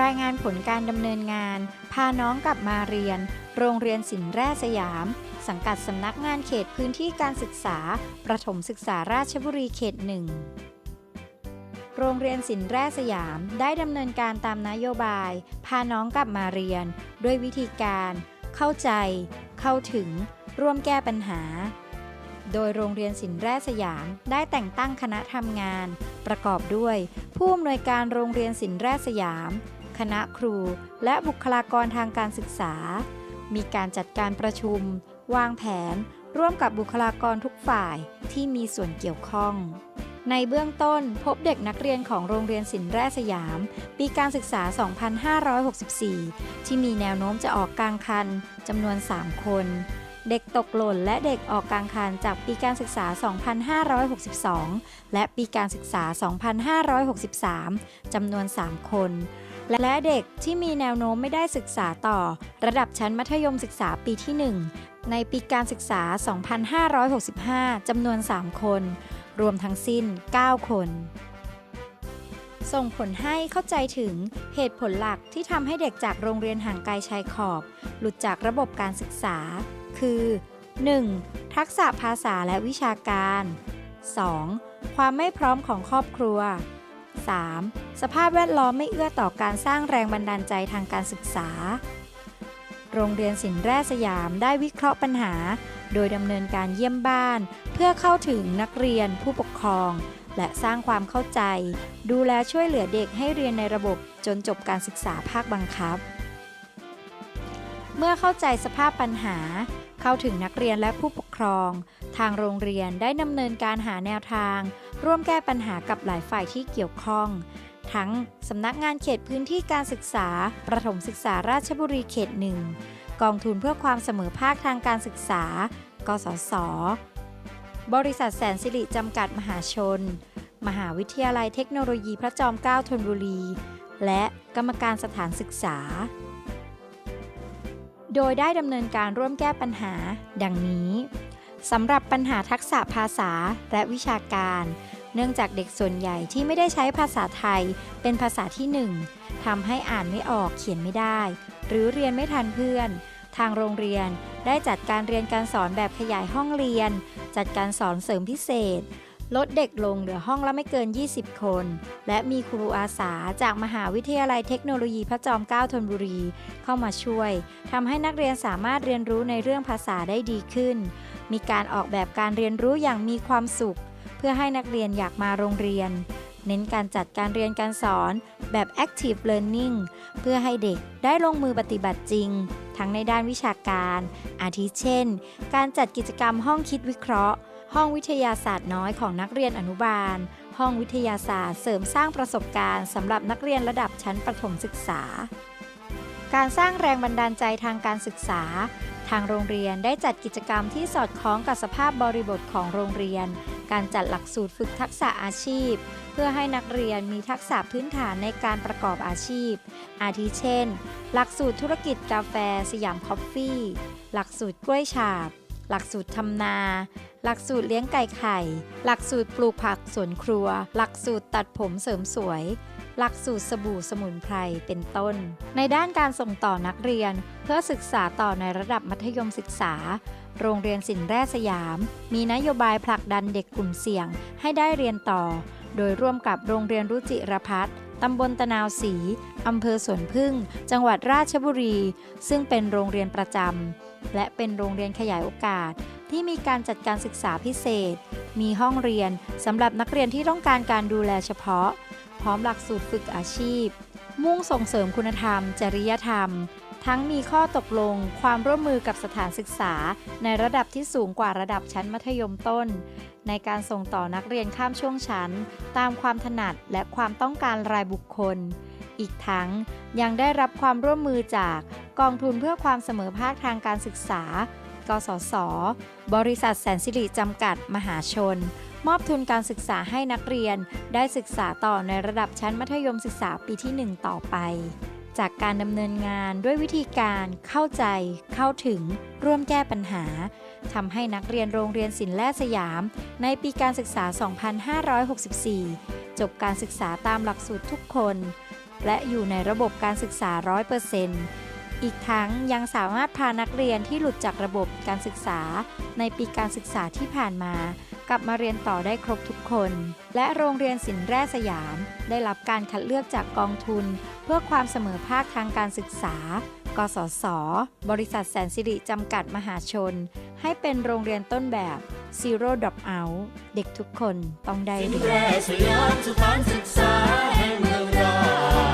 รายงานผลการดำเนินงาน พาน้องกลับมาเรียน โรงเรียนศิลป์แร่สยาม สังกัดสำนักงานเขตพื้นที่การศึกษา ประถมศึกษาราชบุรีเขตหนึ่งโรงเรียนศิลป์แร่สยามได้ดำเนินการตามนโยบาย พาน้องกลับมาเรียน ด้วยวิธีการ เข้าใจ เข้าถึง ร่วมแก้ปัญหา โดยโรงเรียนศิลป์แร่สยามได้แต่งตั้งคณะทำงาน ประกอบด้วย ผู้อำนวยการโรงเรียนศิลป์แร่สยาม คณะครู และบุคลากรทางการศึกษา มีการจัดการประชุม วางแผน ร่วมกับบุคลากรทุกฝ่ายที่มีส่วนเกี่ยวข้อง ในเบื้องต้นพบเด็กนักเรียนของโรงเรียนศิลป์แร่สยาม ปีการศึกษา 2564 ที่มีแนวโน้มจะออกกลางคันจำนวน 3 คนเด็กตกหล่นและเด็กออกกลางคันจากปีการศึกษา 2562 และปีการศึกษา 2563 จำนวน 3 คน และเด็กที่มีแนวโน้มไม่ได้ศึกษาต่อ ระดับชั้นมัธยมศึกษาปีที่ 1 ในปีการศึกษา 2565 จำนวน 3 คน รวมทั้งสิ้น 9 คน ส่งผลให้เข้าใจถึงเหตุผลหลักที่ทำให้เด็กจากโรงเรียนห่างไกลชายขอบ หลุดจากระบบการศึกษา คือ 1. ทักษะภาษาและวิชาการ 2. ความไม่พร้อมของครอบครัว 3. สภาพแวดล้อมไม่เอื้อต่อการสร้างแรงบันดาลใจทางการศึกษา โรงเรียนศิลแร่สยามได้วิเคราะห์ปัญหา โดยดำเนินการเยี่ยมบ้าน เพื่อเข้าถึงนักเรียนผู้ปกครอง และสร้างความเข้าใจ ดูแลช่วยเหลือเด็กให้เรียนในระบบจนจบการศึกษาภาคบังคับ เมื่อเข้าใจสภาพปัญหา เข้าถึงนักเรียนและผู้ปกครอง ทางโรงเรียนได้ดำเนินการหาแนวทาง ร่วมแก้ปัญหากับหลายฝ่ายที่เกี่ยวข้อง ทั้งสำนักงานเขตพื้นที่การศึกษา ประถมศึกษาราชบุรีเขตหนึ่งกองทุนเพื่อความเสมอภาคทางการศึกษา กสศ บริษัทแสนสิริจำกัดมหาชน มหาวิทยาลัยเทคโนโลยีพระจอมเกล้าธนบุรี และกรรมการสถานศึกษา โดยได้ดำเนินการร่วมแก้ปัญหา ดังนี้ สำหรับปัญหาทักษะภาษาและวิชาการ เนื่องจากเด็กส่วนใหญ่ที่ไม่ได้ใช้ภาษาไทย เป็นภาษาที่หนึ่งทำให้อ่านไม่ออกเขียนไม่ได้ หรือเรียนไม่ทันเพื่อน ทางโรงเรียนได้จัดการเรียนการสอนแบบขยายห้องเรียน จัดการสอนเสริมพิเศษ ลดเด็กลงเหลือห้องละไม่เกิน 20 คน และมีครูอาสาจากมหาวิทยาลัยเทคโนโลยีพระจอมเกล้าธนบุรี เข้ามาช่วยทำให้นักเรียนสามารถเรียนรู้ในเรื่องภาษาได้ดีขึ้นมีการออกแบบการเรียนรู้อย่างมีความสุข เพื่อให้นักเรียนอยากมาโรงเรียน เน้นการจัดการเรียนการสอนแบบ active learning เพื่อให้เด็กได้ลงมือปฏิบัติจริง ทั้งในด้านวิชาการ อาทิเช่น การจัดกิจกรรมห้องคิดวิเคราะห์ ห้องวิทยาศาสตร์น้อยของนักเรียนอนุบาล ห้องวิทยาศาสตร์เสริมสร้างประสบการณ์สำหรับนักเรียนระดับชั้นประถมศึกษาการสร้างแรงบันดาลใจทางการศึกษา ทางโรงเรียนได้จัดกิจกรรมที่สอดคล้องกับสภาพบริบทของโรงเรียน การจัดหลักสูตรฝึกทักษะอาชีพ เพื่อให้นักเรียนมีทักษะพื้นฐานในการประกอบอาชีพ อาทิเช่น หลักสูตรธุรกิจกาแฟสยามคอฟฟี่ หลักสูตรกล้วยฉาบ หลักสูตรทำนา หลักสูตรเลี้ยงไก่ไข่ หลักสูตรปลูกผักสวนครัว หลักสูตรตัดผมเสริมสวย หลักสูตรสบู่สมุนไพรเป็นต้น ในด้านการส่งต่อนักเรียน เพื่อศึกษาต่อในระดับมัธยมศึกษา โรงเรียนสินแร่สยาม มีนโยบายผลักดันเด็กกลุ่มเสี่ยงให้ได้เรียนต่อ โดยร่วมกับโรงเรียนรุจิรพัฒน์ตำบลตะนาวศรีอำเภอสวนพึ่ง จังหวัดราชบุรี ซึ่งเป็นโรงเรียนประจำ และเป็นโรงเรียนขยายโอกาส ที่มีการจัดการศึกษาพิเศษ มีห้องเรียนสำหรับนักเรียนที่ต้องการการดูแลเฉพาะ พร้อมหลักสูตรฝึกอาชีพ มุ่งส่งเสริมคุณธรรม จริยธรรม ทั้งมีข้อตกลง ความร่วมมือกับสถานศึกษา ในระดับที่สูงกว่าระดับชั้นมัธยมต้น ในการส่งต่อนักเรียนข้ามช่วงชั้น ตามความถนัดและความต้องการรายบุคคล อีกทั้งยังได้รับความร่วมมือจากกองทุนเพื่อความเสมอภาคทางการศึกษา กสศ บริษัทแสนสิริจำกัด มหาชน มอบทุนการศึกษาให้นักเรียนได้ศึกษาต่อในระดับชั้นมัธยมศึกษาปีที่ 1 ต่อไป จากการดำเนินงานด้วยวิธีการเข้าใจ เข้าถึง ร่วมแก้ปัญหาทำให้นักเรียนโรงเรียนศิลป์แร่สยาม ในปีการศึกษา 2564 จบการศึกษาตามหลักสูตรทุกคน และอยู่ในระบบการศึกษา 100% อีกทั้งยังสามารถพานักเรียนที่หลุดจากระบบการศึกษา ในปีการศึกษาที่ผ่านมา กลับมาเรียนต่อได้ครบทุกคน และโรงเรียนศิลป์แร่สยาม ได้รับการคัดเลือกจากกองทุน เพื่อความเสมอภาคทางการศึกษา กสศ บริษัทแสนสิริจำกัดมหาชน ให้เป็นโรงเรียนต้นแบบ Zero Drop Out เด็กทุกคนต้องได้เรียนแร่สยามสถานศึกษาแห่งเมืองรา